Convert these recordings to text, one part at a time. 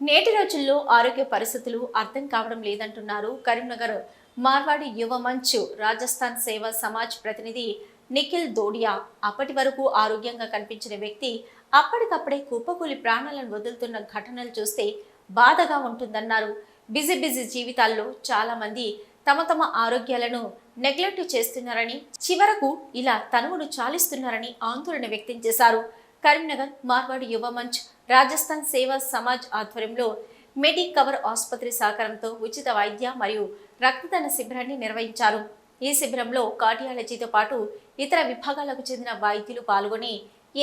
నేటి రోజుల్లో ఆరోగ్య పరిస్థితులు అర్థం కావడం లేదంటున్నారు కరీంనగర్ మార్వాడి యువ మంచు రాజస్థాన్ సేవా సమాజ్ ప్రతినిధి నిఖిల్ దోడియా. అప్పటి వరకు ఆరోగ్యంగా కనిపించిన వ్యక్తి అప్పటికప్పుడే కుప్పకూలి ప్రాణాలను వదులుతున్న ఘటనలు చూస్తే బాధగా ఉంటుందన్నారు. బిజీ బిజీ జీవితాల్లో చాలా మంది తమ తమ ఆరోగ్యాలను నెగ్లెక్ట్ చేస్తున్నారని చివరకు ఇలా తనువును చాలిస్తున్నారని ఆందోళన వ్యక్తం చేశారు. కరీంనగర్ మార్వాడు యువ మంచ్ రాజస్థాన్ సేవా సమాజ్ ఆధ్వర్యంలో మెడి కవర్ ఆసుపత్రి సహకారంతో ఉచిత వైద్య మరియు రక్తదాన శిబిరాన్ని నిర్వహించారు. ఈ శిబిరంలో కార్డియాలజీతో పాటు ఇతర విభాగాలకు చెందిన వైద్యులు పాల్గొని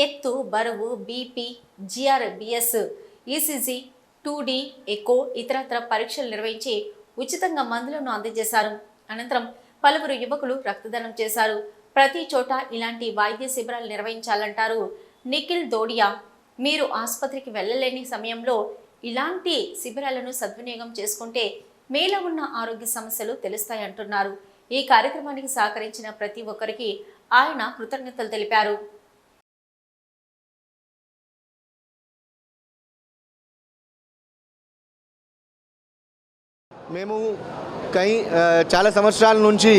ఎత్తు బరువు BP GRBS ECG two echo ఇతరత్ర పరీక్షలు నిర్వహించి ఉచితంగా మందులను అందజేశారు. అనంతరం పలువురు యువకులు రక్తదానం చేశారు. ప్రతి చోట ఇలాంటి వైద్య శిబిరాలు నిర్వహించాలంటారు నిఖిల్ దోడియా మీరు ఆసుపత్రికి వెళ్ళలేని సమయంలో ఇలాంటి శిబిరాలను సద్వినియోగం చేసుకుంటే మీలో ఉన్న ఆరోగ్య సమస్యలు తెలుస్తాయంటున్నారు. ఈ కార్యక్రమానికి సహకరించిన ప్రతి ఒక్కరికి ఆయన కృతజ్ఞతలు తెలిపారు. మేము కై చాలా సంవత్సరాల నుంచి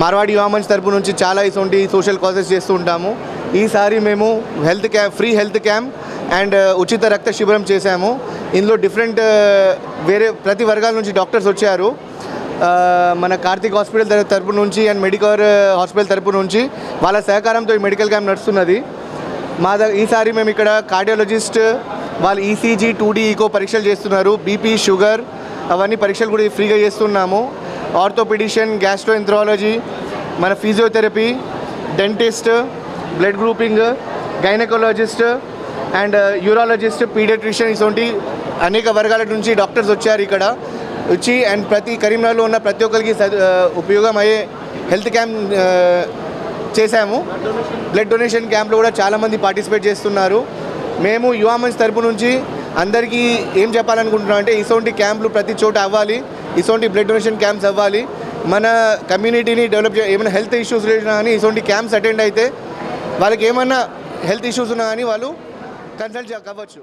మార్వాడి యువమంచ్ తరపు నుంచి చాలా ఇటువంటి సోషల్ కాజెస్ చేస్తూ ఉంటాము. ఈసారి మేము health camp free health camp and uh, ఉచిత రక్త శిబిరం చేశాము. ఇందులో డిఫరెంట్ uh, వేరే ప్రతి వర్గాల నుంచి డాక్టర్స్ వచ్చారు. Uh, మన కార్తీక్ హాస్పిటల్ తరపు నుంచి అండ్ మెడికల్ హాస్పిటల్ తరపు నుంచి వాళ్ళ సహకారంతో ఈ మెడికల్ క్యాంప్ నడుస్తున్నది. మా ఈసారి మేము ఇక్కడ కార్డియాలజిస్ట్ వాళ్ళు ఈసీజీ టూ డీ ఈకో పరీక్షలు చేస్తున్నారు. బీపీ షుగర్ అవన్నీ పరీక్షలు కూడా ఫ్రీగా చేస్తున్నాము. ఆర్థోపెడిషియన్ గ్యాస్ట్రో మన physiotherapy dentist blood grouping gynaecologist and urologist paediatrician ఇటువంటి అనేక వర్గాల నుంచి డాక్టర్స్ వచ్చారు ఇక్కడ. వచ్చి అండ్ ప్రతి కరీంనగర్లో ఉన్న ప్రతి ఒక్కరికి ఉపయోగం అయ్యే హెల్త్ క్యాంప్ చేశాము. బ్లడ్ డొనేషన్ క్యాంప్లో కూడా చాలామంది పార్టిసిపేట్ చేస్తున్నారు. మేము యువా మంచ్ తరపు నుంచి అందరికీ ఏం చెప్పాలనుకుంటున్నాం అంటే ఇటువంటి క్యాంపులు ప్రతి చోట అవ్వాలి. ఇటువంటి బ్లడ్ డొనేషన్ క్యాంప్స్ అవ్వాలి. మన కమ్యూనిటీని డెవలప్ చే ఏమైనా హెల్త్ ఇష్యూస్ లేచినా కానీ ఇటువంటి క్యాంప్స్ అటెండ్ అయితే వాళ్ళకి ఏమన్నా హెల్త్ ఇష్యూస్ ఉన్నా కానీ వాళ్ళు కన్సల్ట్ కావచ్చు